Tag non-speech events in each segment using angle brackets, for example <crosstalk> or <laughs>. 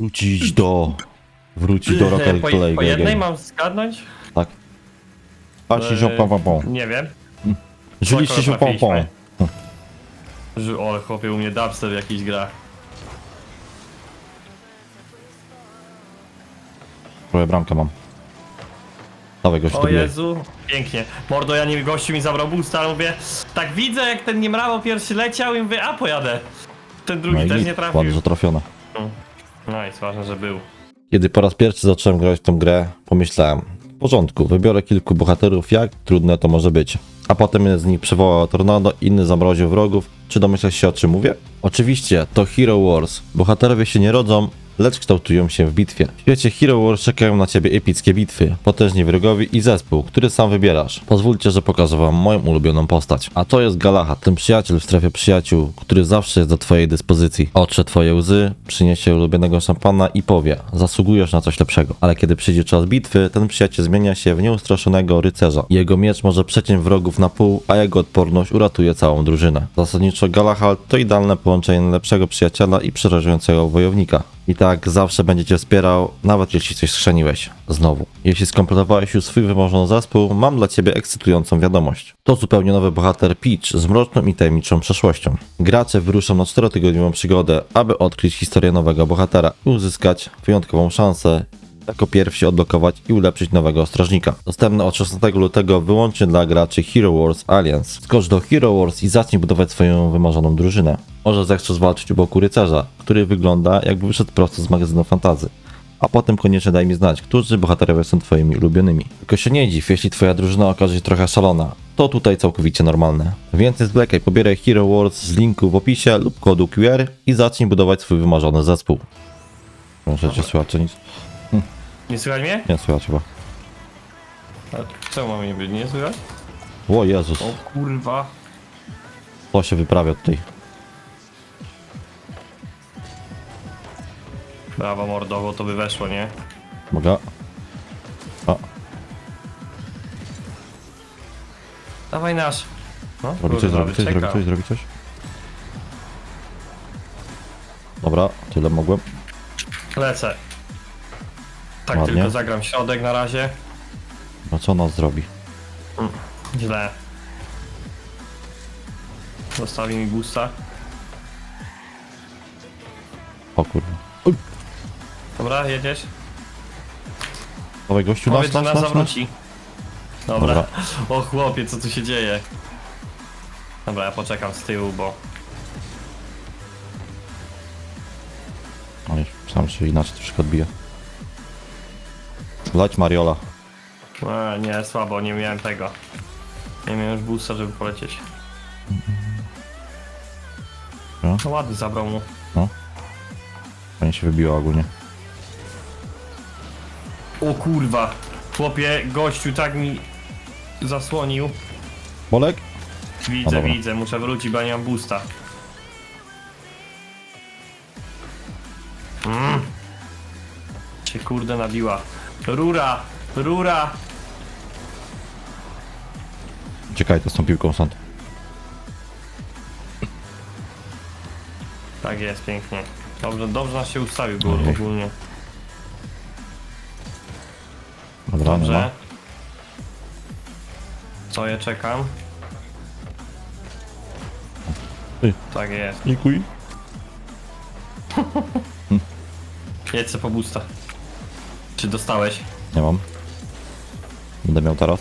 Wrócić do... Wrócić do <clears throat> Rocket po, po jednej mam zgadnąć? Tak. Patrzcie się Eee, pom. Nie wiem. Żyliście się pom pom. trafiliśmy? Że, o, chłopie, u mnie dubstep jakiś gra. Trochę bramkę mam. Dawaj gość, O dobijaj. Jezu, pięknie. Mordo, ja nie gościu mi zabrał boosta, ale mówię, tak widzę jak ten niemrawo pierwszy leciał i mówię, a pojadę. Ten drugi No i też nie trafił. ładnie, że trafione. No jest ważne, że był. Kiedy po raz pierwszy zacząłem grać w tą grę, pomyślałem, w porządku, wybiorę kilku bohaterów, jak trudne to może być. A potem jeden z nich przywołał tornado, inny zamroził wrogów. Czy domyślasz się o czym mówię? Oczywiście, to Hero Wars. Bohaterowie się nie rodzą, lecz kształtują się w bitwie. W świecie Hero Wars czekają na ciebie epickie bitwy, potężni wrogowie i zespół, który sam wybierasz. Pozwólcie, że pokażę wam moją ulubioną postać. A to jest Galahad, ten przyjaciel w strefie przyjaciół, który zawsze jest do twojej dyspozycji. Otrze twoje łzy, przyniesie ulubionego szampana i powie, zasługujesz na coś lepszego. Ale kiedy przyjdzie czas bitwy, ten przyjaciel zmienia się w nieustraszonego rycerza. Jego miecz może przeciąć wrogów na pół, a jego odporność uratuje całą drużynę. Zasadniczo Galahad to idealne połączenie lepszego przyjaciela i przerażającego wojownika. I tak zawsze będzie cię wspierał, nawet jeśli coś schrzeniłeś. Znowu. Jeśli skompletowałeś już swój wymarzony zespół, mam dla ciebie ekscytującą wiadomość. To zupełnie nowy bohater Peach z mroczną i tajemniczą przeszłością. Gracze wyruszą na 4-tygodniową przygodę, aby odkryć historię nowego bohatera i uzyskać wyjątkową szansę jako pierwsi odblokować i ulepszyć nowego strażnika. Dostępne od 16 lutego wyłącznie dla graczy Hero Wars Alliance. Skocz do Hero Wars i zacznij budować swoją wymarzoną drużynę. Może zechcesz walczyć u boku rycerza, który wygląda jakby wyszedł prosto z magazynu fantazy. A potem koniecznie daj mi znać, którzy bohaterowie są twoimi ulubionymi. Tylko się nie dziw, jeśli twoja drużyna okaże się trochę szalona. To tutaj całkowicie normalne. Więcej zwlekaj, pobieraj Hero Wars z linku w opisie lub kodu QR i zacznij budować swój wymarzony zespół. Możecie słychać czy nic? Nie słychać mnie? Nie słychać chyba. A czemu mam nie być? Nie słychać? O Jezus, O kurwa. to się wyprawia tutaj. Brawo mordo, bo to by weszło, nie? Mogę? A, Dawaj nasz. No, robi coś, kurwa, zrobi coś, zrobi coś, zrobi coś. Dobra, tyle mogłem. Lecę. Tak Ładnie. tylko zagram środek na razie. No co nas zrobi? Źle. Zostawi mi boosta. O kurwa. Dobra, jedziesz? Dawaj gościu, nas, Powiedz, że nas, nas nas, nas. zawróci. Dobra. Dobra. <laughs> O chłopie, co tu się dzieje? Dobra, ja poczekam z tyłu, bo... Oj, sam się inaczej troszkę odbija. Lać Mariola. E, nie, słabo, nie miałem tego. Nie miałem już boosta, żeby polecieć. No. No ładnie zabrał mu. Fajnie się wybiła ogólnie. O kurwa. Chłopie, gościu tak mi zasłonił. Bolek? Widzę, dobra. widzę, muszę wrócić, bo ja nie mam boosta. Mm. Cię kurde nabiła. Rura! Rura! Czekaj, to z tą piłką stąd. Tak jest, pięknie. Dobrze, dobrze nas się ustawił Ojej. ogólnie. Dobra, ma. Dobrze. Co ja czekam? Ty. Tak jest. Dziękuję. <laughs> Jedź se po boosta. Czy dostałeś? Nie mam. Będę miał teraz.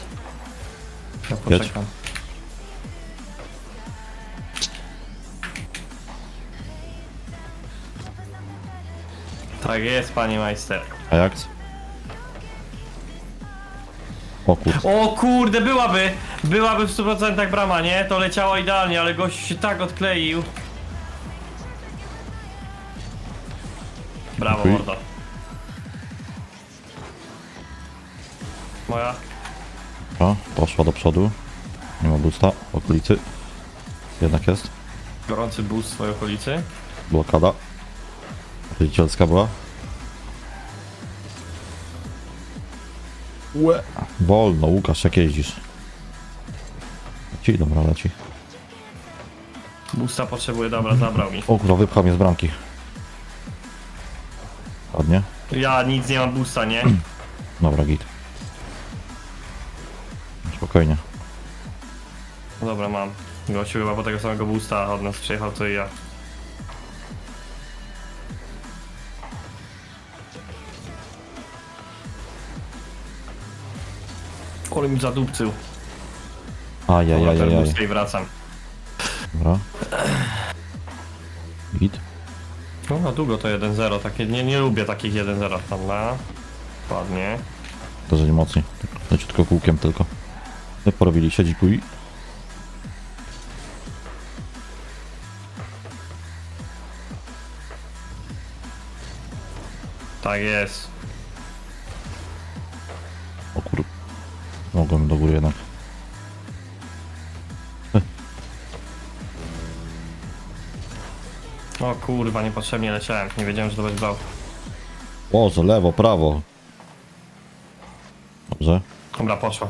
Ja Jedź. poczekam. Tak jest, panie majster. Ajax. O kur... O kurde, byłaby! Byłaby w 100% brama, nie? To leciało idealnie, ale gość się tak odkleił. Brawo, Dziękuję. mordo. Moja? Dobra, poszła do przodu. Nie ma boosta w okolicy. Jednak jest. Gorący boost w swojej okolicy. Blokada. Widzielska była. Łe. Wolno, Łukasz, jak jeździsz? Leci, dobra, leci. Boosta potrzebuje, dobra, zabrał mi. O kurwa, wypchał mnie z bramki. Ładnie. Ja nic nie mam boosta, nie? <clears throat> Dobra, git. Spokojnie. Dobra, mam. Gościu chyba po tego samego boosta od nas przyjechał, co i ja. Ale mi zadupcył. Dobra, ten Ajajajajaj. boost i wracam. Dobra. Git. No na długo to 1-0, takie, nie, nie lubię takich 1-0, prawda? Ładnie. Nie mocniej. Leciutko kółkiem tylko. Nie porobili się, dzikuj. Tak jest. O kur... Mogłem do góry jednak. O kurwa, niepotrzebnie leciałem, nie wiedziałem, że to będzie bał. Boże, lewo, prawo. Dobrze. Dobra, poszło.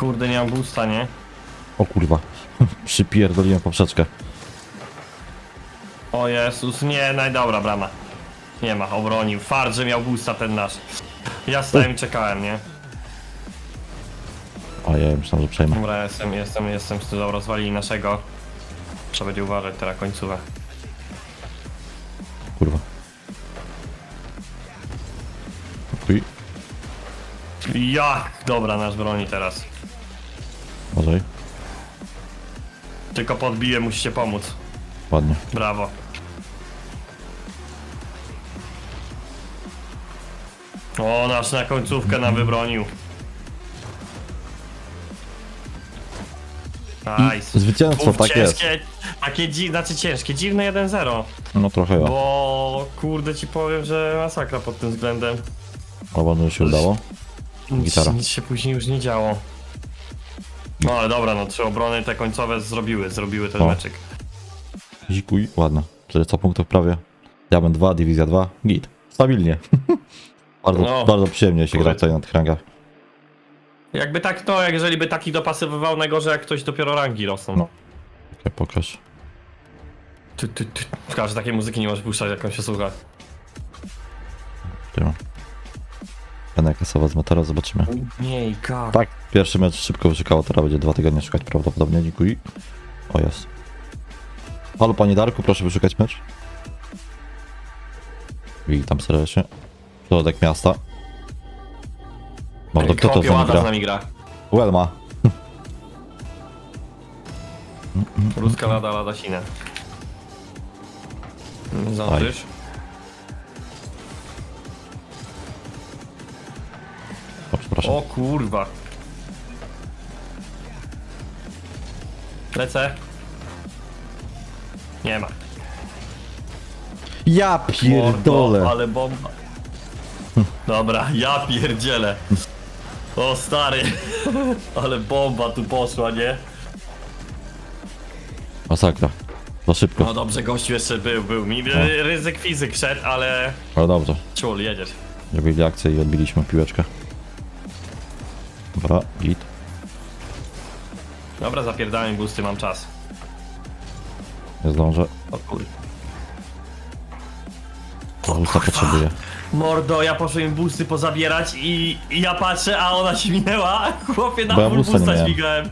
Kurde, nie mam boosta, nie? O kurwa. <laughs> Przypierdoliłem poprzeczkę. O Jezus, nie, no i dobra, brama. Nie ma, obronił. Fart, że miał boosta ten nasz. Ja stałem i czekałem, nie? A ja myślałem, że przejmę. Dobra, jestem, jestem, jestem z rozwalili naszego. Trzeba będzie uważać teraz końcówę. Kurwa. Kuj. Jak? Dobra, nasz broni teraz. Uważaj. Tylko podbiję, musicie pomóc. Ładnie. Brawo. O, nasz na końcówkę nam wybronił. Nice. Zwycięstwo, Uf, tak jest. ciężkie, Takie dzi znaczy ciężkie, dziwne 1-0. No trochę ja. Bo kurde ci powiem, że masakra pod tym względem. Oba się udało. Nic, Gitara. nic się później już nie działo. No ale dobra, no trzy obrony te końcowe zrobiły, zrobiły ten O. meczyk. Zikuj. Ładno. 400 punktów prawie. Diamond 2, Dywizja 2. Git. Stabilnie. <laughs> bardzo, No. bardzo przyjemnie się gra tutaj na tych rangach. Jakby tak, to jak jeżeli by taki dopasowywał, najgorzej jak ktoś dopiero rangi rosną. No. Okej, pokaż. Ty, ty, ty. Że takiej muzyki nie możesz puszczać, jak on się słucha. Tutaj mam. Będę kasować z motora, zobaczymy. Miejka. Tak, pierwszy mecz szybko wyszukało, teraz będzie dwa tygodnie szukać prawdopodobnie, dziękuję. O jest. Halo panie Darku, proszę wyszukać mecz. Witam serdecznie. Środek miasta. Mordo, kto to z nami z gra? nami gra? Welma. Ruska lada, lada sine. Zdążysz? O, przepraszam. O kurwa. Lecę. Nie ma. Ja Mordo, pierdolę. ale bomba. Dobra, ja pierdzielę. O stary. <laughs> Ale bomba tu poszła, nie? Masakra. Za szybko, No dobrze, gościu jeszcze był, był. Mi ry- ryzyk fizyk szedł, ale... ale dobrze. Ciul, jedziesz. Zrobili akcję i odbiliśmy piłeczkę. Dobra, git. Dobra, zapierdałem busty, mam czas. Nie zdążę. O kur... Usta potrzebuję. Mordo, ja poszłem busty pozabierać i, i ja patrzę, a ona się minęła. <laughs> Chłopie, na Bo ja full busta nie busta miałem. śmigałem.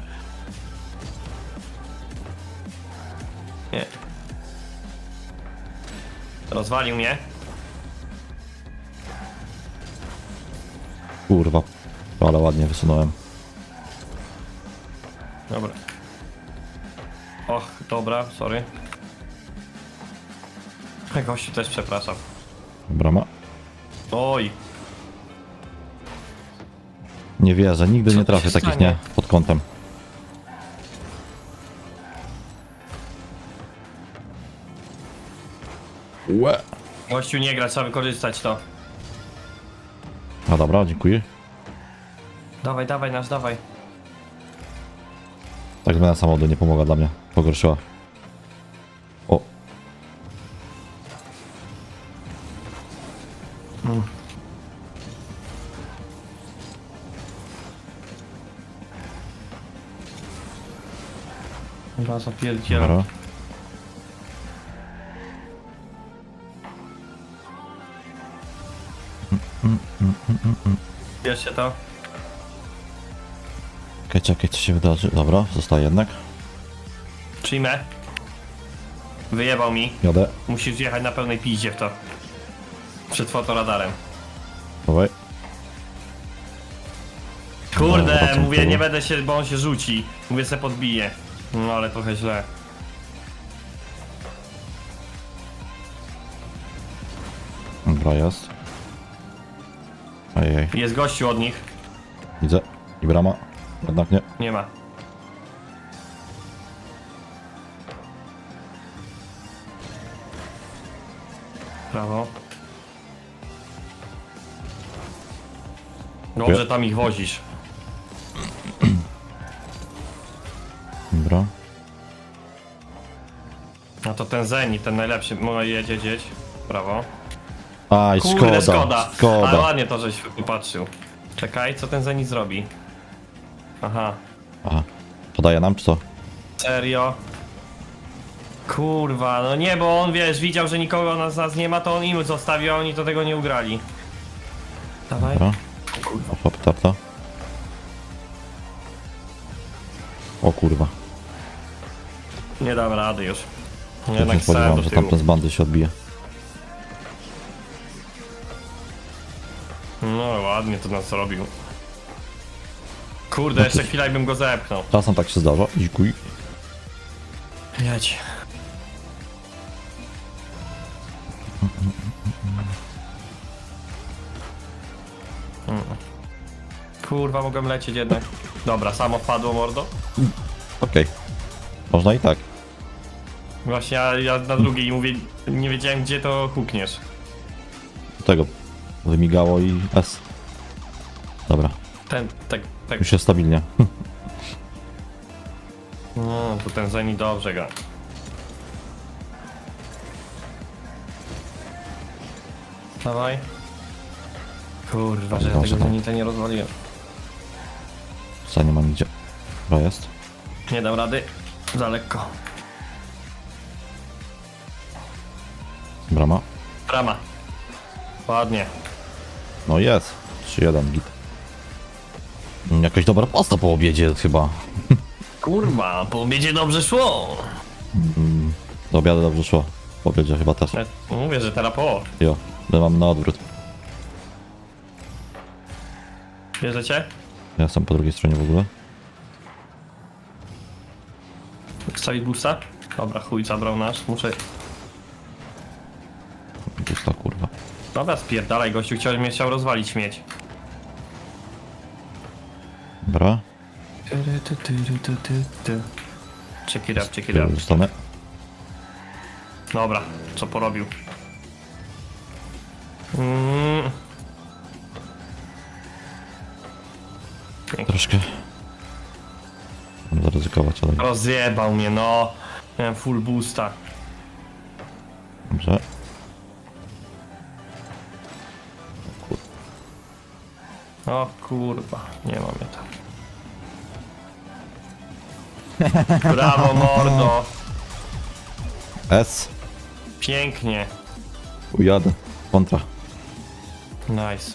Nie. Rozwalił mnie. Kurwa. Ale ładnie wysunąłem. Dobra. Och, dobra, sorry. <laughs> Gościu też przepraszam. Brama. Oj, Nie wierzę, nigdy Co nie tu trafię się takich, stanie? nie? Pod kątem. Łe. gościu nie gra, trzeba wykorzystać to. A dobra, dziękuję. Dawaj, dawaj nas, dawaj. Tak zmiana samochodu nie pomogła dla mnie. Pogorszyła. O. Mm. Chyba zapierdzielam. Dobra. Mm, mm, mm, Wiesz się to? Czekaj, czekaj, co się wydarzy. Dobra, zostaje jednak. Przyjmę. Wyjebał mi. Jadę. Musisz jechać na pełnej piździe w to. Przed fotoradarem. Dawaj. Kurde, Dobra, mówię, nie będę się, bo on się rzuci. Mówię, se podbije. No ale trochę źle. Dobra, jest. Ojej, Jest gościu od nich. widzę. I brama. Jednak nie. Nie ma. Prawo. Dobrze tam ich wozisz. Dobra. A to ten Zenit, ten najlepszy. Mogę jedzie gdzieś. Prawo. Aj, Kurde, szkoda. szkoda. Ale ładnie to, żeś popatrzył. Czekaj, co ten Zenit zrobi? Aha. Aha. Podaje nam, czy co? Serio? Kurwa, no nie, bo on wiesz, widział, że nikogo nas, nas nie ma, to on im zostawił, a oni do tego nie ugrali. Dawaj. Dobra. Opa, petarda. O kurwa. Nie dam rady już. Ja Jednak stałem spodziewałem, do że tyłu. tamten z bandy się odbije. No ładnie to nas robił. Kurde, jeszcze chwilę i bym go zepchnął. Czasem tak się zdarza. Dziękuję. Jedź. Mm. Kurwa, mogłem lecieć jednak. Dobra, samo wpadło mordo. Okej. Można i tak. Właśnie ja, ja na drugiej mówię, nie wiedziałem gdzie to hukniesz. Do tego. Wymigało i S. Dobra. Ten, tak, tak. Już jest stabilnie. No, tu ten Zeni dobrze gra. Dawaj. Kurwa, że ja Dobrze, tego tam. Zenita nie rozwaliłem. Co nie ma nigdzie. Dobra, jest. Nie dam rady. Za lekko. Brama. Brama. Ładnie. No jest. 3-1 git. Mm, Jakaś dobra pasta po obiedzie chyba. Kurwa, po obiedzie dobrze szło. Do obiadu dobrze szło. Po obiedzie chyba też. Ja mówię, że teraz po. Jo. My mam na odwrót. Bierzecie? Ja jestem po drugiej stronie w ogóle. Wstawić busta? Dobra, chuj, zabrał nasz. Muszę... Pusta kurwa. Dobra, spierdalaj, gościu chciał, mnie chciał rozwalić śmieć. Dobra. Check it up, check it up. Zostanę. Dobra, co porobił? Mm. Troszkę. Zaryzykować, ale Rozjebał mnie, no. Miałem full boosta. dobrze. O kurwa, nie mam je tam. Brawo mordo, S. pięknie. Ujadę. Kontra. Nice.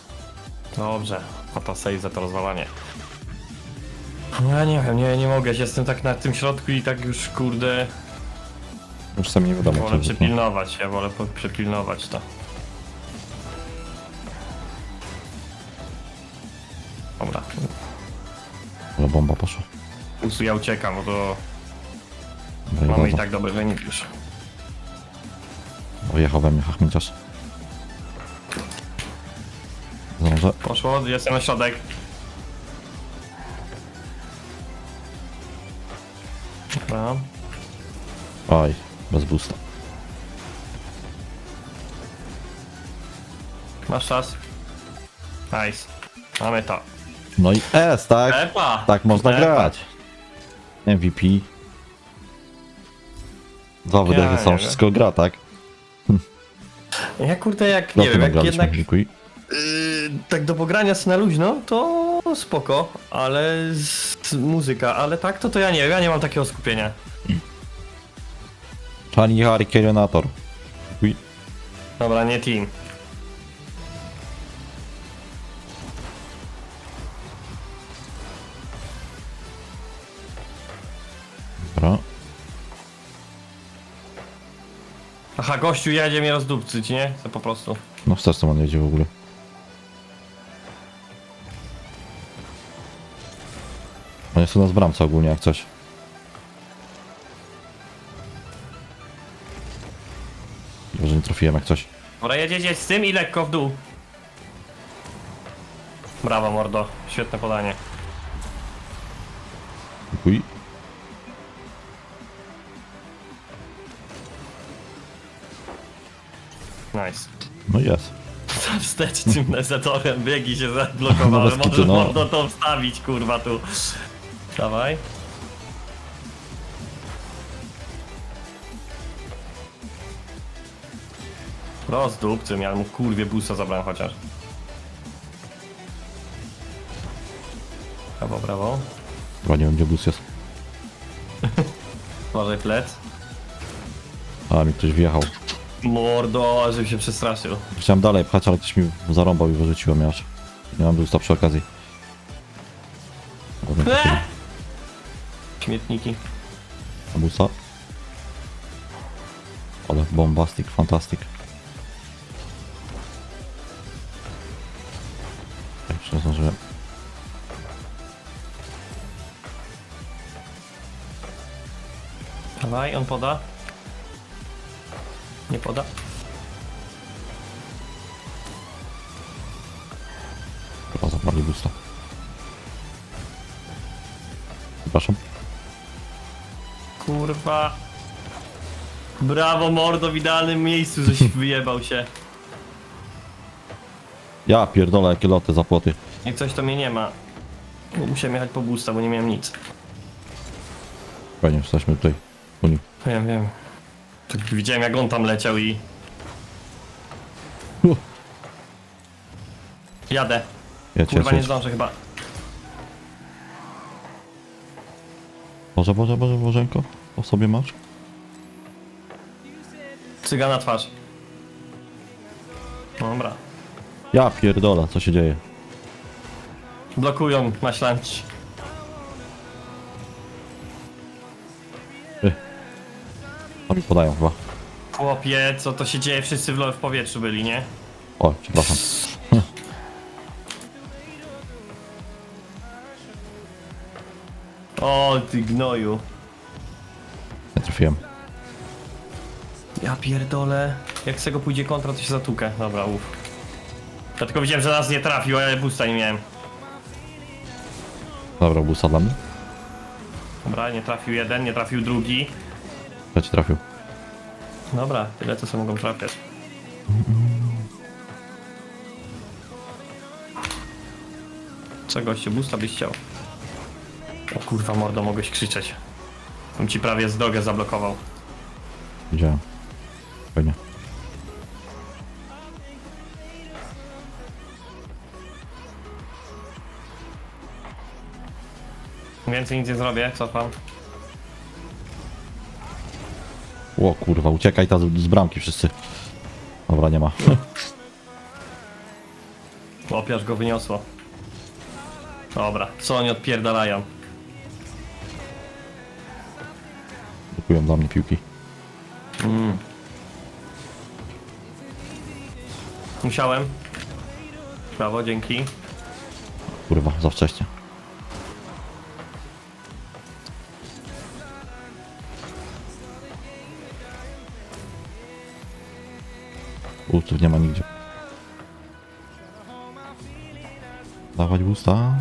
Dobrze, a to save za to rozwalanie. No Ja nie wiem, nie, nie mogę, jestem tak na tym środku i tak już kurde Już sam nie wiadomo wolę co przepilnować, ja wolę po- przepilnować to. Dobra, Ale bomba poszła. Prostu ja uciekam, bo to Dobra, mamy i tak dobry wynik już. Ojechał we mnie hachmiciarz. Zdążę. Poszło, jestem na środek. Dobra. Aj, bez boosta. Masz czas? Nice. Mamy to. No i S, tak? Epa! Tak można Epa. grać. MVP. Dwa Ja nie są, wiem. wszystko gra, tak? <laughs> Ja kurde jak, nie wiem, jak jednak dziękuję. yy, tak do pogrania sobie na luźno, to spoko, ale z, muzyka, ale tak to to ja nie wiem, ja nie mam takiego skupienia. Chani Harry. Dziękuję. Dobra, nie team. Dobra. Aha, gościu jadzie mnie rozdupcyć, nie? To po prostu. No w co on jedzie w ogóle. On jest u nas bramca ogólnie jak coś. Dobrze nie trafiłem jak coś. Dobra, jedziecie z tym i lekko w dół. Brawo, mordo. Świetne podanie. Uj. Nice. No jest. <laughs> Wstecz tym nesetorem biegi się <laughs> zablokowały. No Możesz no. mordo to wstawić, kurwa, tu. Dawaj. Rozdupcym, ja mu kurwie busa zabrałem chociaż. Brawo, brawo. Chyba nie wiem gdzie bus jest. <laughs> Uważaj plec. A mi ktoś wjechał. Mordo, żebym się przestraszył. Chciałem dalej pchać, ale ktoś mi zarąbał i wyrzuciło mnie aż. Nie mam busta przy okazji. Dobra, Eee! Śmietniki. busa. Ale bombastic, fantastic. Tak, nie zdążyłem. Dawaj, on poda. Nie poda. Chyba zabrali busta. Przepraszam. Kurwa. Brawo, mordo, w idealnym miejscu, żeś <laughs> wyjebał się. Ja pierdolę, jakie loty za płoty. Jak coś to mnie nie ma. Bo musiałem jechać po busta, bo nie miałem nic. Fajnie, jesteśmy tutaj. Uni. Wiem, wiem. Tak widziałem jak on tam leciał i... Uh. Jadę. Jedź, Kurwa nie zdążę chyba. Boże, Boże, Boże, Bożenko. To sobie masz? Cyga na twarz. Dobra. Ja pierdolę, co się dzieje? Blokują maślanci. A mi podają chyba. Chłopie, co to się dzieje? Wszyscy w, lo- w powietrzu byli, nie? O, przepraszam. O, ty gnoju. Nie trafiłem. Ja pierdolę. Jak z tego pójdzie kontra, to się zatukę. Dobra, uff. Ja tylko widziałem, że nas nie trafił, a ja busta nie miałem. Zabrał busa dla mnie. Dobra, nie trafił jeden, nie trafił drugi. Trzeci trafił. Dobra, tyle co sobie mogą trafiać. Co gościu, busta byś chciał? O kurwa mordo, mogłeś krzyczeć. Bym ci prawie z drogę zablokował. Widziałem. Fajnie. Więcej nic nie zrobię, cofam. O kurwa, uciekaj ta z, z bramki wszyscy. Dobra, nie ma. <laughs> Opiarz go wyniosło. Dobra, co oni odpierdalają? Blokują dla mnie piłki. Mm. Musiałem. Brawo, dzięki. Kurwa, za wcześnie. Bustów nie ma nigdzie. Dawać busta.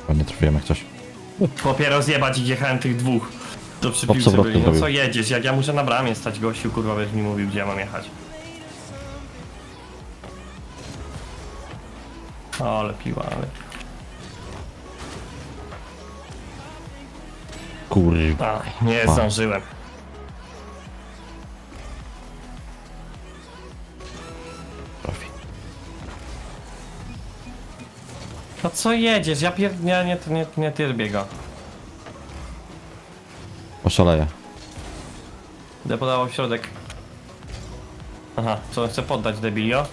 Chyba nie trafiłem jak coś. Chłopie rozjebać ich jechałem tych dwóch. Do przy piłce Obsowrotnie byli. No co zrobił. jedziesz? Jak ja muszę na bramie stać gościu, kurwa byś mi mówił gdzie ja mam jechać. Ale piła, ale... Kurwa. A, nie A. zdążyłem. No co jedziesz? Ja pier... Nie, nie, nie, nie tyrbię go. Oszaleję. Będę podawał w środek. Aha, co on chce poddać debilio?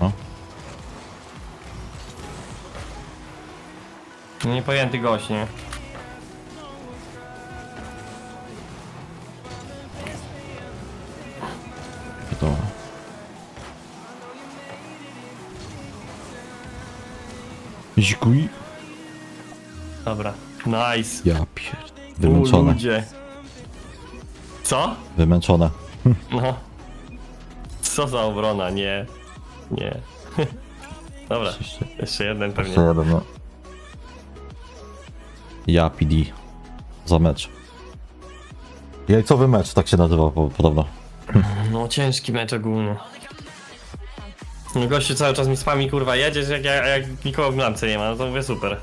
No Niepojęty gość, nie? Zikuj. Dobra. Nice. Ja pier... U, Wymęczone. ludzie. Co? Wymęczone. No. Co za obrona, nie. Nie. <laughs> Dobra, Jeszcze- jeszcze jeden pewnie. Jeszcze jeden, no. Ja PD. Za mecz. Jajcowy mecz, tak się nazywa po- podobno. No ciężki mecz ogólnie. Gościu cały czas mi spami kurwa jedziesz jak, jak, jak nikogo w bramce nie ma, no to mówię super.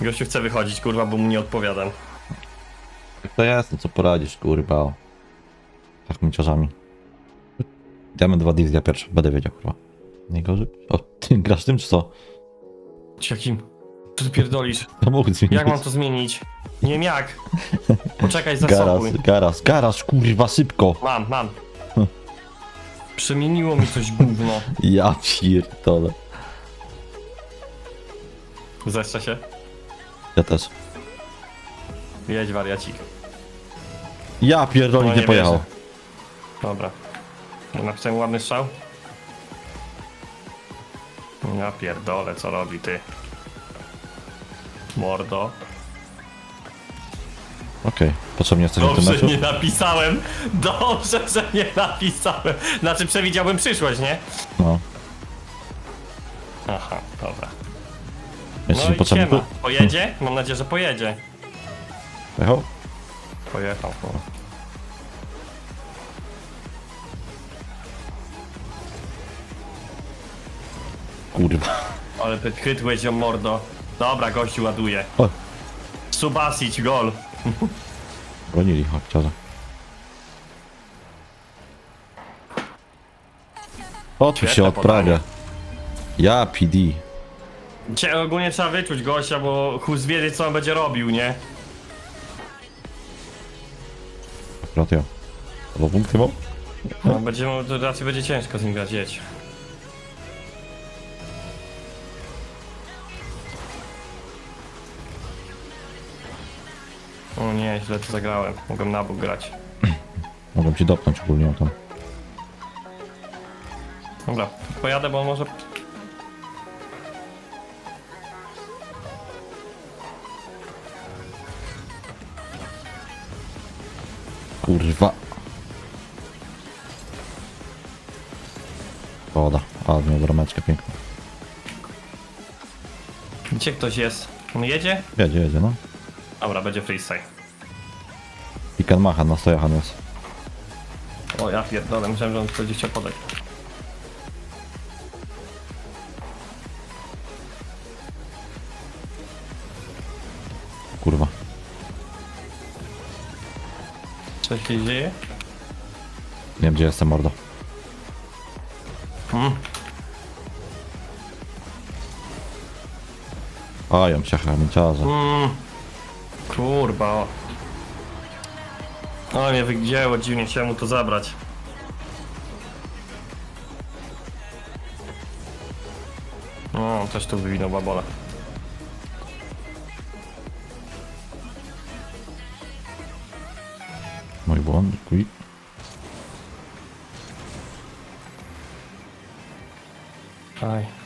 Gościu chce wychodzić kurwa, bo mu nie odpowiadam. To jest, no co poradzisz, kurwa. Tak miciarzami. Damy dwa diesla pierwsze, będę wiedział, kurwa. Najgorzej. O, ty grasz tym, czy co? Jakim? Co ty pierdolisz? <laughs> To mógł zmienić. Jak mam to zmienić? Nie wiem jak. Poczekaj, Garaz, zasopuj. garaz, garaz, kurwa, szybko. Mam, mam. Przemieniło mi coś gówno. <laughs> Ja pierdolę. Zeszczę się. Ja też. Jedź wariacik. Ja pierdolę, No nie nie pojechał. wierzę. Dobra. Napisałem ładny strzał. Ja pierdolę, co robi ty. Mordo. Okej, potrzebnie jesteś w tym Dobrze meczu? nie napisałem. Dobrze, że nie napisałem. Znaczy przewidziałbym przyszłość, nie? No. Aha, dobra. Jesteś No potrzebny? siema. Pojedzie? Mam nadzieję, że pojedzie. Pojechał? Pojechał. Kurwa. Ale pytkytłeś ją mordo. Dobra, gościu ładuje. O, Subasić, gol. <laughs> bronili hakciarze. Otwórz się odprawia. podanie. Ja PD. Cię ogólnie trzeba wyczuć gościa, bo chus wiedzieć co on będzie robił, nie? Akurat ja. Albo punkty mam? No, będzie, mu- to raczej będzie ciężko z nim grać, jedź. Źle to zagrałem. Mogłem na bok grać. <clears throat> Mogłem ci dopnąć ogólnie o tam. Dobra, pojadę, bo on może... Kurwa. Woda. A, miał brameczkę piękną. Gdzie ktoś jest? On jedzie? Jedzie, jedzie, no. Dobra, będzie freestyle. Pikan Macha na stojachan jest. O, ja pierdolę, myślałem, że on będzie chciał podać. Kurwa. Co się dzieje? Nie wiem gdzie jestem, mordo. Hmm. A, ją się chamięciarze. Mm. Kurwa, o. Mnie wygięło dziwnie, chciałem mu to zabrać. O, też tu wywinął babola. Mój błąd, kuj. Aj.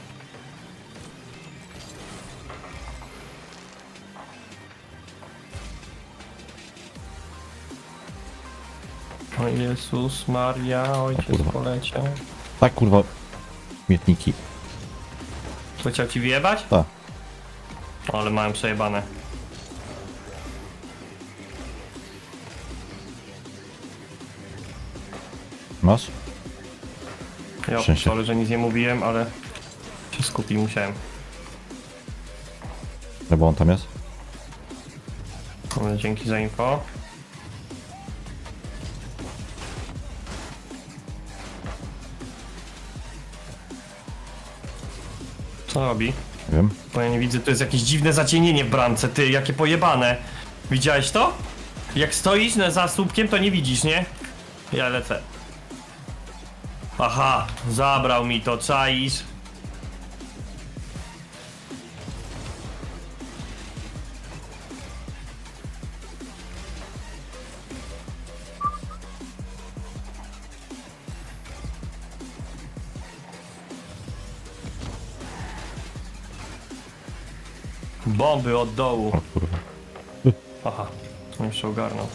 Jezus Maria, ojciec kurwa. poleciał. Tak, kurwa. Mietniki. Co chciał ci wyjebać? Tak. O, ale małem przejebane. Masz? Ja Szczęście. sorry, że nic nie mówiłem, ale się skupić musiałem. No bo on tam jest? Dzięki za info. Co robi? Nie wiem. Bo ja nie widzę, to jest jakieś dziwne zacienienie w bramce, ty, jakie pojebane. Widziałeś to? Jak stoisz na- za słupkiem, to nie widzisz, nie? Ja lecę. Aha, zabrał mi to, czaisz? Bomby od dołu. O kurwa. Aha, jeszcze ogarnął.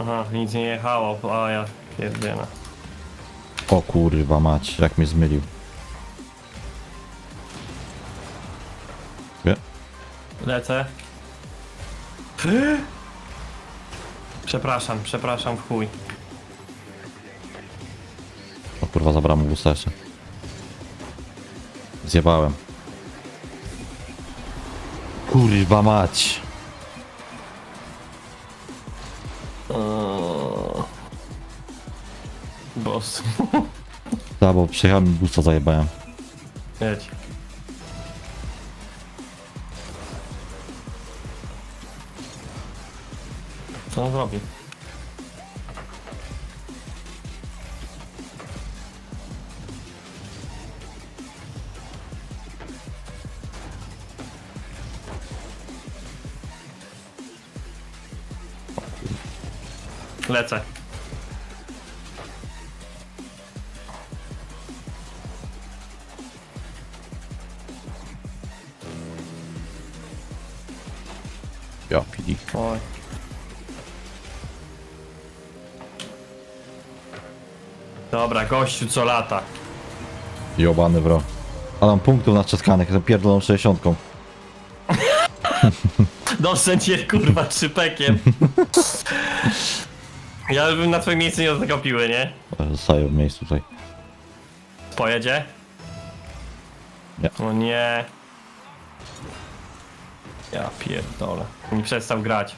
Aha, nic nie jechało, a ja pierdzielę. O kurwa mać, jak mnie zmylił. Wie? Lecę. Przepraszam, przepraszam w chuj. O kurwa, zabrałem mu busta jeszcze. Zjebałem. Kurwa mać. Eee. Boss. Da, bo przyjechałem i busta zajebałem. Jedź. Ja, pili. Oj. Dobra, gościu co lata. Jobany bro. A mam punktów na trzaskanych, jestem pierdolą 60. <laughs> Doszedł cię kurwa trzypekiem. <laughs> Ja bym na twoim miejscu nie do piły, nie? Zostaję w miejscu tutaj. Pojedzie? Nie. O nie. Ja pierdolę. Nie przestał grać.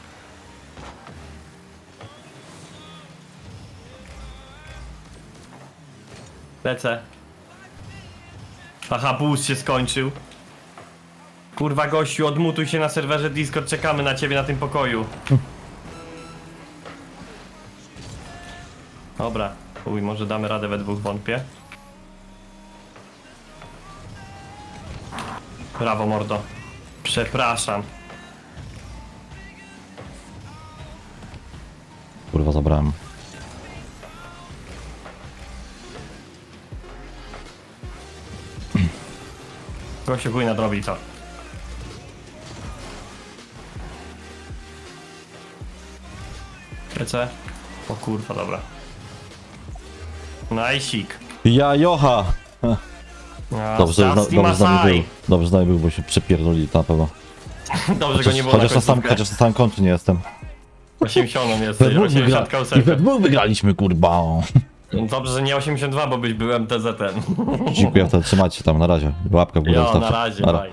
Lecę. Aha, boost się skończył. Kurwa gościu, odmutuj się na serwerze Discord, czekamy na ciebie na tym pokoju. Dobra, uj, może damy radę we dwóch, wątpię. Brawo, mordo. Przepraszam. Kurwa, zabrałem. Gościu chuj nadrobi to. Lecę. O kurwa, dobra. Najsik. Ja jocha! Dobrze, że zna- dobrze, z nami był. Dobrze, z nami był, bo się przepierdoli na pewno. <laughs> Dobrze go Chociaż, nie było chociaż, na na sam, końcówkę. chociaż na samym końcu nie jestem. 80 jest, We dwóch, 80 wygra... I we dwóch wygraliśmy, kurwa. Dobrze, że nie 82, bo byś był MTZ-em. Dziękuję, to trzymajcie się tam, na razie. Łapka w górę Jo, na zostawcie. razie, Nara. bye.